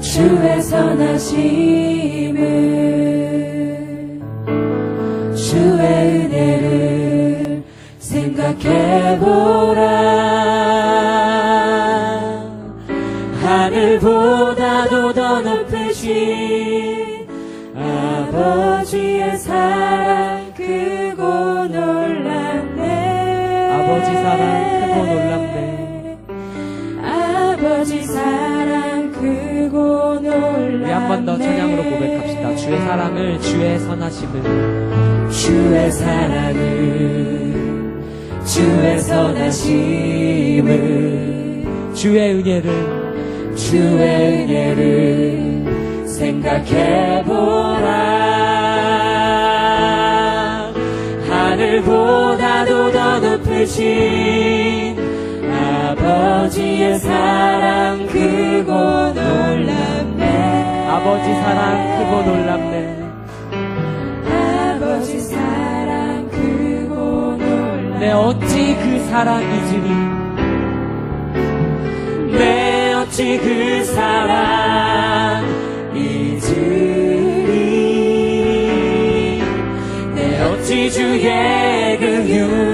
주의 선하심을 주의 은혜를 생각해보라 한 번 더 찬양으로 고백합시다. 주의 사랑을 주의 선하심을. 주의 사랑을 주의 선하심을. 주의 은혜를 주의 은혜를 생각해보라. 하늘보다도 더 높으신 아버지의 사랑 놀랍네 아버지 사랑 크고 놀랍네. 아버지 사랑 크고 놀랍네. 내 어찌 그 사랑 잊으리 내 어찌 그 사랑 잊으리 내 어찌 주의 그휼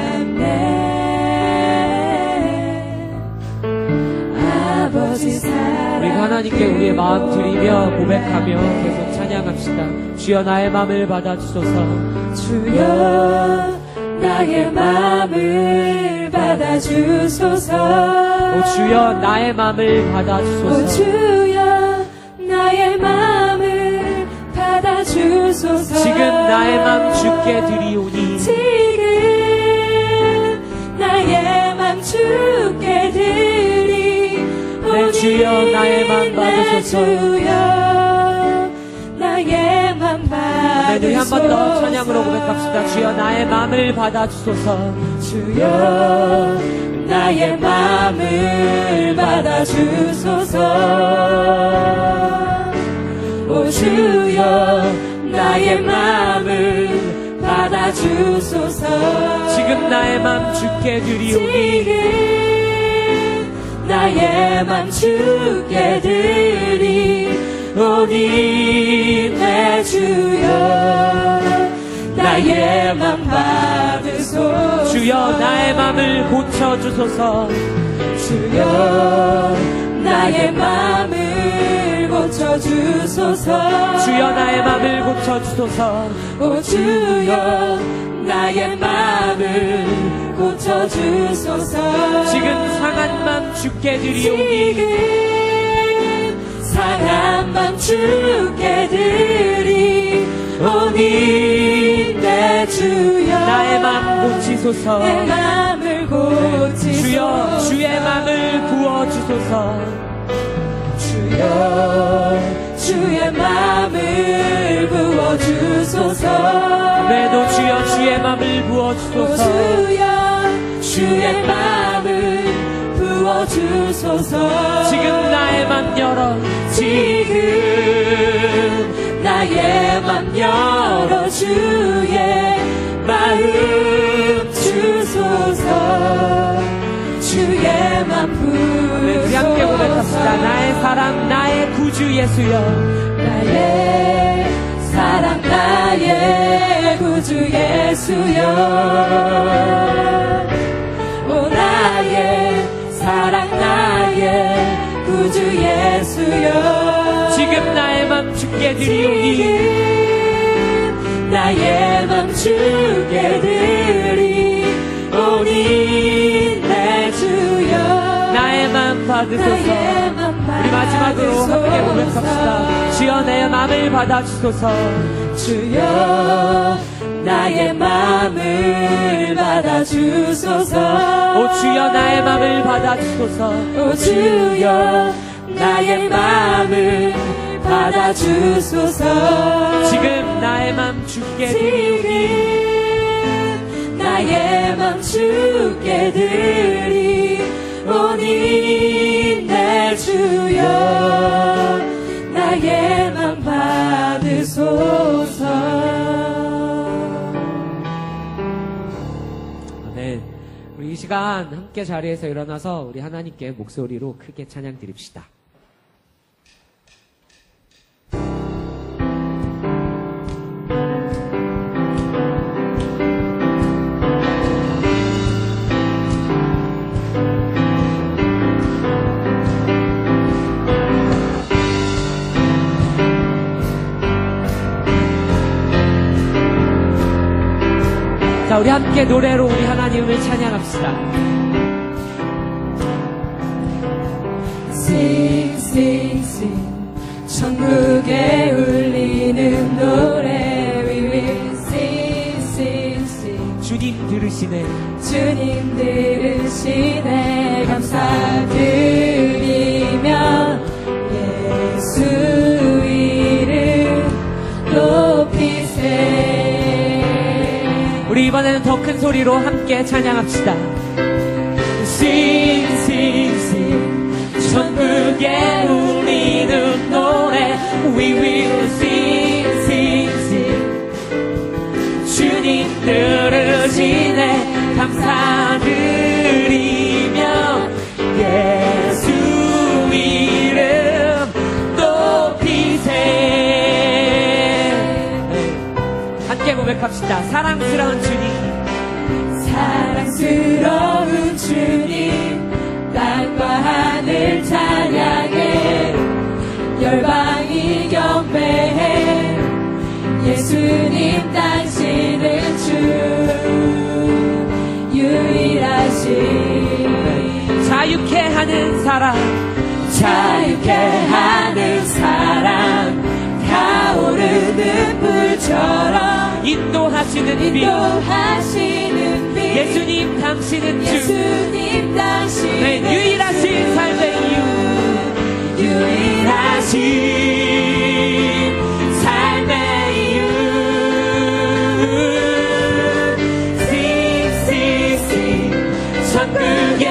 하나님께 우리의 마음 드리며 고백하며 계속 찬양합시다. 주여 나의 마음을 받아주소서. 주여 나의 마음을 받아주소서. 오 주여 나의 마음을 오 받아주소서. 주여 나의 마음을 받아주소서. 지금 나의 마음 주께 드리오니. 지금 나의 마음 주께 주여, 나의 마음 받으소서. 주여 나의 마음 네, 우리 한번더 받으소서. 찬양으로 고백합시다. 주여 나의 마음을 받아주소서. 주여 나의 마음을 받아주소서. 오 주여 나의 마음을 받아주소서. 지금 나의 마음 주께 드리오니 나의 맘 주께 드리 오니 내 주여 나의 맘 받으소서. 주여 나의 마음을 고쳐주소서. 주여 나의 맘을 고쳐주소서. 주여 나의 마음을 고쳐주소서. 오 주여 나의 맘을 고쳐주소서. 지금 상한 마음 주께 드리오니 지금 상한 맘 주께 드리 오니 내 주여. 나의 마음 고치소서. 내 맘을 고치소서. 주여 주의 마음을 부어주소서. 주여 주의 마음을 부어주소서. 매도 주여 주의 오 부어주소서. 주여 주의 마음을 부어주소서. 지금 나의 맘 열어. 지금 나의 맘 열어 주의 마음 주소서. 주의 맘 네, 우리 함께 고백합시다. 부소서. 나의 사랑 나의 구주 예수여. 나의 사랑 나의 구주 예수여 드리오니 나의 맘 주께 드리 오니 내 주여 나의 맘 받으소서. 우리 마지막으로 함께 고백합시다. 주여 내 마음을 받아주소서. 주여 나의 마음을 받아주소서. 오 주여 나의 마음을 받아주소서. 오 주여 나의 마음을 받아주소서. 지금 나의 주께 드리오니. 지금 나의 맘 주께 드리오니 내 주여 나의 맘 받으소서. 아멘 우리 이 시간 함께 자리에서 일어나서 우리 하나님께 목소리로 크게 찬양 드립시다 자, 우리 함께 노래로 우리 하나님을 찬양합시다. Sing, sing, sing. 천국에 울리는 노래 We will sing, sing, sing. 주님 들으시네. 주님 들으시네 감사드리며 이번에는 더 큰 소리로 함께 찬양합시다. Sing, sing, sing. 천국에 울리는 노래. We will sing, sing, sing. 주님 들으시네. 감사드리며 예수 이름 높이세. 함께 고백합시다. 사랑스러운 주님. 사랑스러운 주님 땅과 하늘 찬양해 열방이 경배해 예수님 당신은 주 유일하신 자유케 하는 사랑. 자유케 하는 사랑 타오르는 불처럼 인도하시는 빛. 인도하시는 빛 예수님 당신은 주. 예수님 당신은 네, 유일하신 삶의 이유. 유일하신 삶의 이유. Sing, sing, sing. 천국에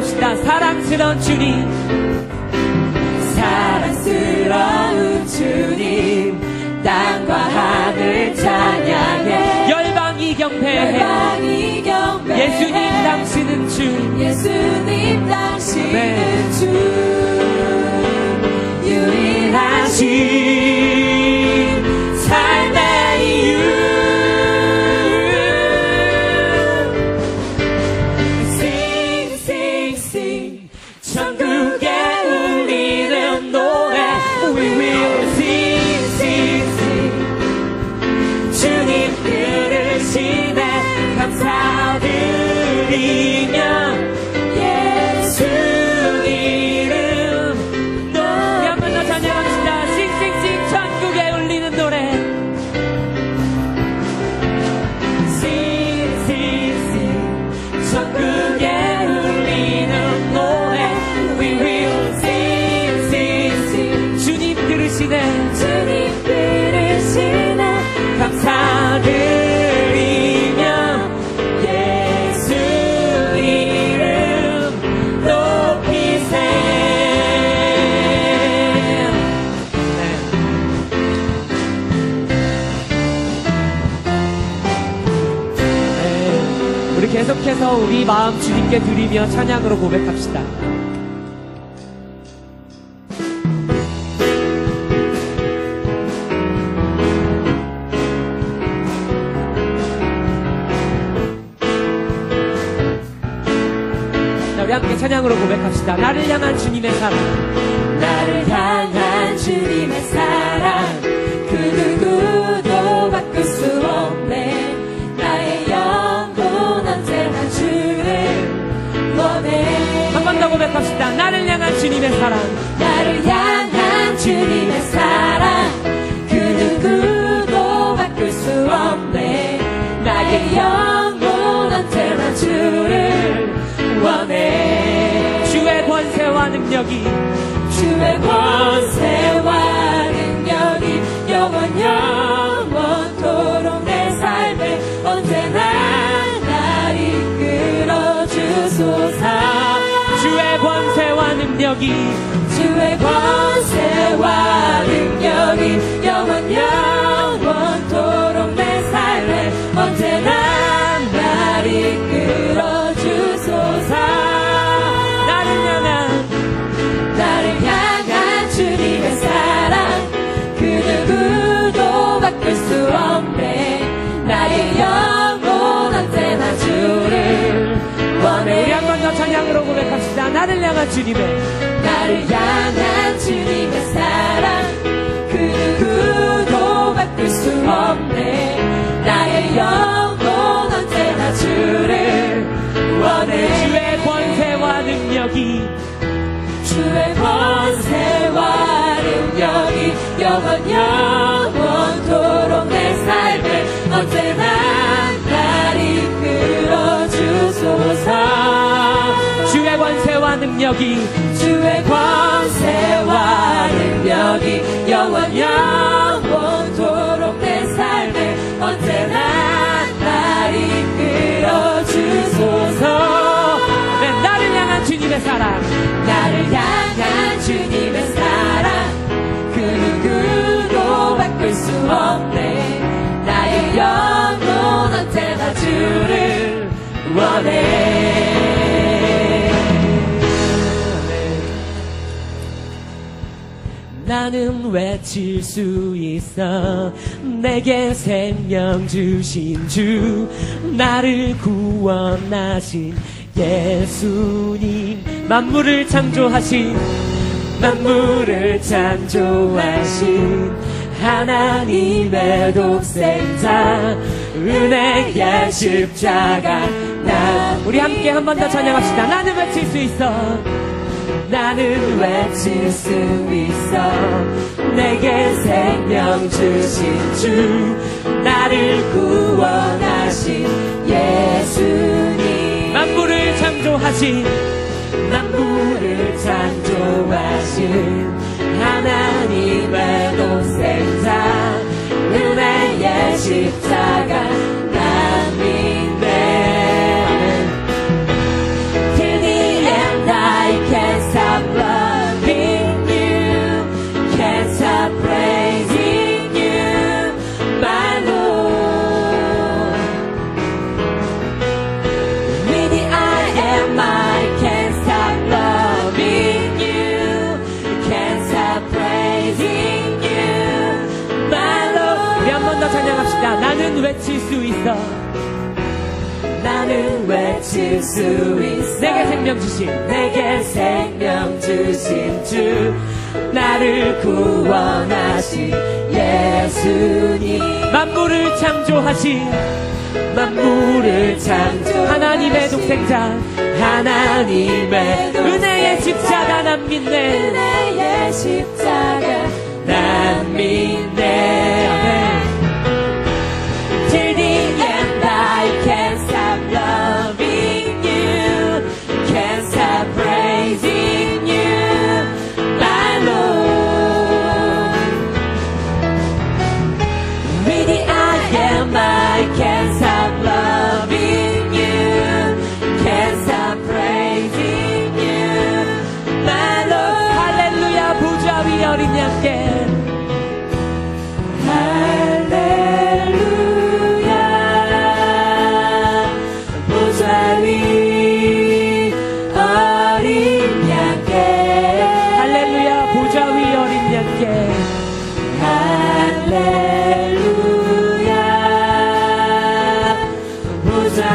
고백합시다. 사랑스러운 주님. 사랑스러운 주님. 땅과 하늘 찬양해. 열방이 경배해. 열방이 경배 예수님 당신은 주. 예수님 당신은 네. 주. 유일하신 우리 마음 주님께 드리며 찬양으로 고백합시다. 우리 함께 찬양으로 고백합시다. 나를 향한 주님의 사랑. 나를 향한 주님의 사랑. 고백합시다. 나를 향한 주님의 사랑. 나를 향한 주님의 사랑 그 누구도 바꿀 수 없네 나의 영혼 언제나 주를 원해 주의 권세와 능력이 주의 권세와 능력이 주의 권세와 능력이 영원 영원토록 내 삶을 언제나 날 이끌어 주소서. 나를 향한 나를 향한 주님의 사랑. 그 누구도 바꿀 수 없네. 나의 영혼 언제나 주를 우리 원해. 한번 더 찬양으로 고백합시다. 나를 향한 주님의 나를 향한 주님의 사랑. 그 누구도 바꿀 수 없네. 나의 영혼 언제나 주를 원해. 주의 권세와 능력이 주의 권세와 능력이 영원 영원토록 내 삶을 언제나 능력이 주의 권세와 능력이 영원 영원토록 내 삶을 언제나 날 이끌어 주소서. 네, 나를 향한 주님의 사랑. 나를 향한 주님의 사랑. 그 누구도 바꿀 수 없네 나는 외칠 수 있어. 내게 생명 주신 주 나를 구원하신 예수님. 만물을 창조하신 만물을 창조하신 하나님의 독생자 은혜의 십자가. 나 우리 함께 한 번 더 찬양합시다. 나는 외칠 수 있어 나는 외칠 수 있어. 내게 생명 주신 주 나를 구원하신 예수님. 만물을 창조하신 만물을 창조하신 나는 외칠 수 있어. 나는 외칠 수 있어. 내게 생명 주신. 내게 생명 주신 주. 나를 구원하신 예수님. 만물을 창조하신. 만물을 창조 하나님의 독생자. 하나님의 은혜의 십자가 난 믿네. 은혜의 십자가 난 믿네